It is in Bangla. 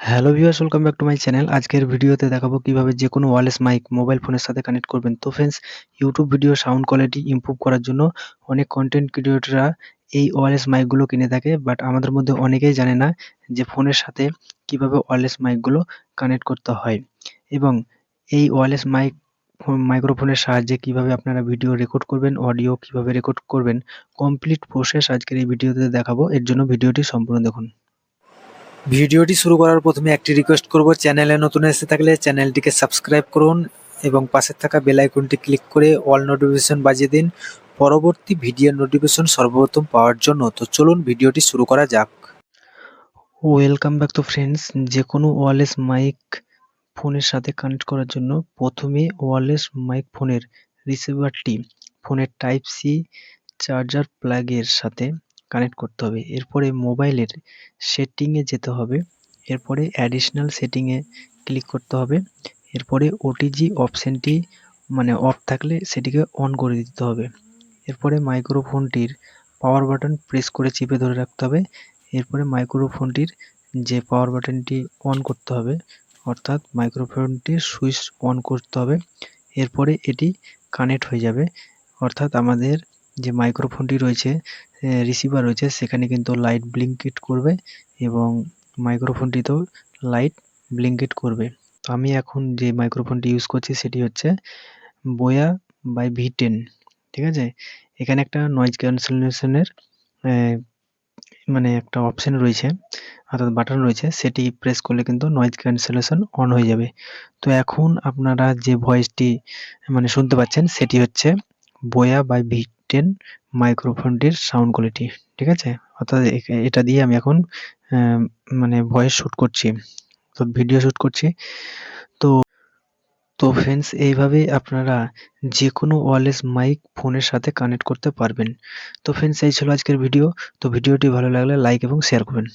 Hello viewers welcome back to my channel আজকের ভিডিওতে দেখাবো কীভাবে যে কোনো ওয়্যারলেস মাইক মোবাইল ফোনের সাথে কানেক্ট করবেন। তো friends YouTube video sound quality improve করার জন্য অনেক কন্টেন্ট ক্রিয়েটররা এই ওয়্যারলেস মাইকগুলো কিনে থাকে। বাট আমাদের মধ্যে অনেকেই জানে না যে ফোনের সাথে কীভাবে ওয়্যারলেস মাইকগুলো কানেক্ট করতে হয়। এবং এই ওয়্যারলেস মাইক মাইক্রোফোনের সাহায্যে কীভাবে আপনারা ভিডিও রেকর্ড করবেন অডিও কীভাবে রেকর্ড করবেন কমপ্লিট প্রসেস আজকের এই ভিডিওতে দেখাবো। এর জন্য ভিডিওটি সম্পূর্ণ দেখুন। ভিডিওটি শুরু করার প্রথমে একটি রিকোয়েস্ট করব, চ্যানেলে নতুন এসে থাকলে চ্যানেলটিকে সাবস্ক্রাইব করুন এবং পাশে থাকা বেল আইকনটি ক্লিক করে অল নোটিফিকেশন বাজিয়ে দিন। পরবর্তী ভিডিও নোটিফিকেশন সর্বপ্রথম পাওয়ার জন্য। তো চলুন ভিডিওটি শুরু করা যাক। ওয়েলকাম ব্যাক টু ফ্রেন্ডস যে কোনো ওয়ারলেস মাইক ফোনের সাথে কানেক্ট করার জন্য প্রথমে ওয়ারলেস মাইক ফোনের রিসিভারটি ফোনের টাইপ সি চার্জার প্লাগের সাথে কানেক্ট করতে হবে। এরপরে মোবাইলের সেটিংয়ে যেতে হবে। এরপরে অ্যাডিশনাল সেটিংয়ে ক্লিক করতে হবে। এরপরে ওটিজি অপশানটি মানে অফ থাকলে সেটিকে অন করে দিতে হবে। এরপরে মাইক্রোফোনটির পাওয়ার বাটন প্রেস করে চিপে ধরে রাখতে হবে। এরপরে মাইক্রোফোনটির যে পাওয়ার বাটনটি অন করতে হবে, অর্থাৎ মাইক্রোফোনটির সুইচ অন করতে হবে। এরপরে এটি কানেক্ট হয়ে যাবে। অর্থাৎ আমাদের যে মাইক্রোফোনটি রয়েছে রিসিভার রয়েছে, সেখানে কিন্তু লাইট ব্লিঙ্কিট করবে এবং মাইক্রোফোনটিতেও লাইট ব্লিঙ্কিট করবে। তো আমি এখন যে মাইক্রোফোনটি ইউজ করছি, সেটি হচ্ছে বোয়া বাই ভি টেন ঠিক আছে? এখানে একটা নয়েজ ক্যান্সেলেশনের মানে একটা অপশান রয়েছে, অর্থাৎ বাটন রয়েছে, সেটি প্রেস করলে কিন্তু নয়েজ ক্যান্সেলেশন অন হয়ে যাবে। তো এখন আপনারা যে ভয়েসটি মানে শুনতে পাচ্ছেন, সেটি হচ্ছে বোয়া বাই ভি টেন মাইক্রোফোনটির সাউন্ড কোয়ালিটি ঠিক আছে? অর্থাৎ এটা দিয়ে আমি এখন মানে ভয়েস শ্যুট করছি তো ভিডিও শ্যুট করছি। তো তো ফ্রেন্ডস এইভাবেই আপনারা যে কোনো ওয়ারলেস মাইক ফোনের সাথে কানেক্ট করতে পারবেন। তো ফ্রেন্ডস এই ছিল আজকের ভিডিও তো ভিডিওটি ভালো লাগলে লাইক এবং শেয়ার করবেন।